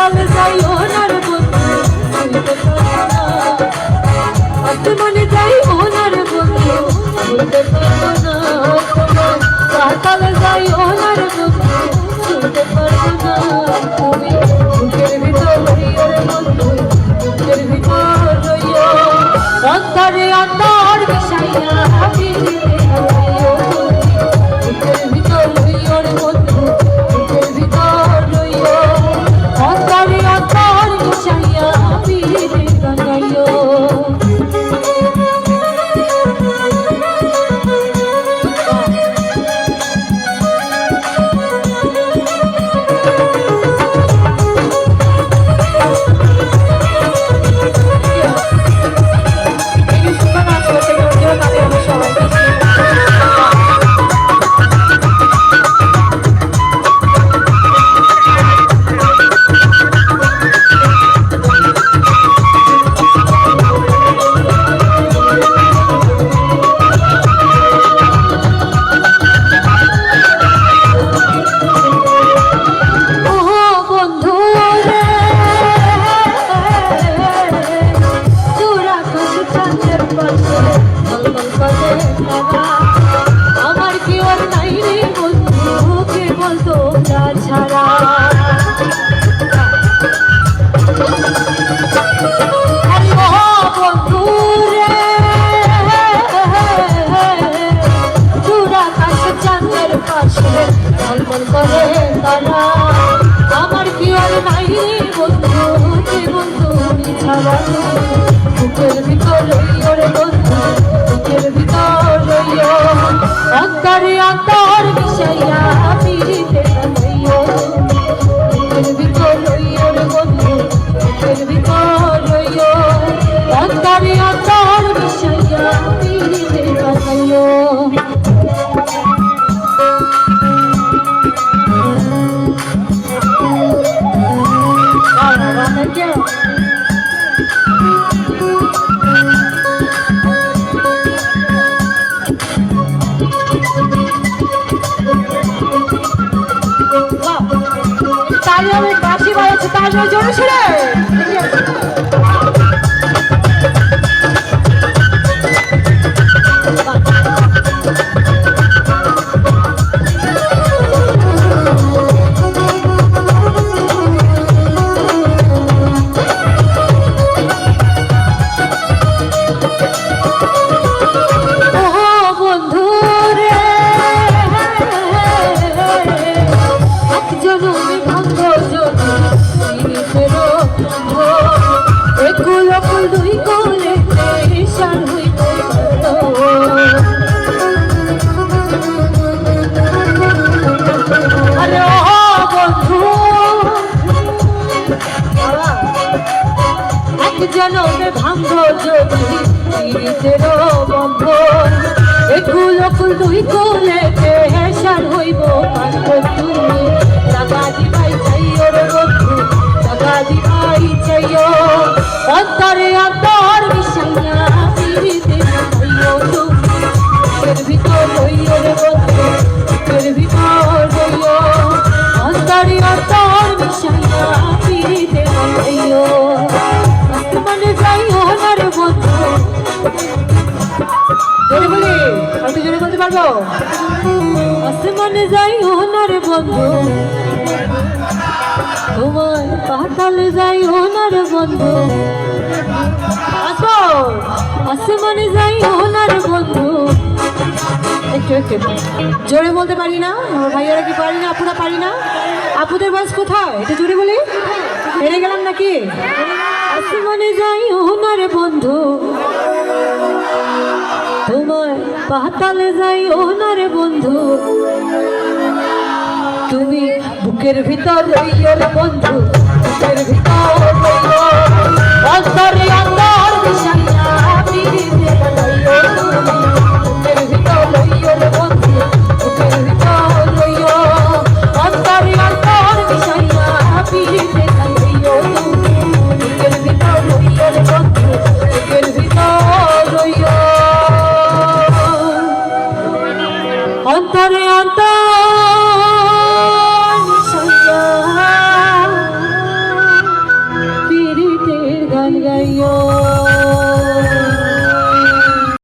Kalzai করে তারা আমার কি আর নাই বন্ধু বন্ধু ছাড়া বুকের ভিতর ওরে বন্ধু, বুকের ভিতর অন্তরে অন্তর মিশাইয়া পিড়িতে বুকের ভিতর ওরে বন্ধু, বুকের ভিতর অন্তরে অন্তর মিশাইয়া পিড়িতে লাগাইও Thank you. তাহলে আমি বাসি বাজাচ্ছি তাহলে এক জনমে ভাঙ্গ যদি পীড়িতের বন্ধন। একুল অকুল দুই কোলে হেসার হইব কান্ত তুমি। একটু জোরে বলতে পারব? আসমানে যাই ওনার বন্ধু। তোমার পাতালে যাই ওনার বন্ধু। আসো, আসমানে যাই ওনার বন্ধু। একটু একটু। জোরে বলতে পারি না? আমার ভাইয়ারা কি পারি না? আপুরা পারি না? আপুদের বয়স কোথায়? একটু জোরে বলি। হেরে গেলাম নাকি? আসমানে যাই ওনার বন্ধু। পাতালে যাই ওনারে বন্ধু। তুমি বুকের ভিতর বন্ধু। Contaré, contaré.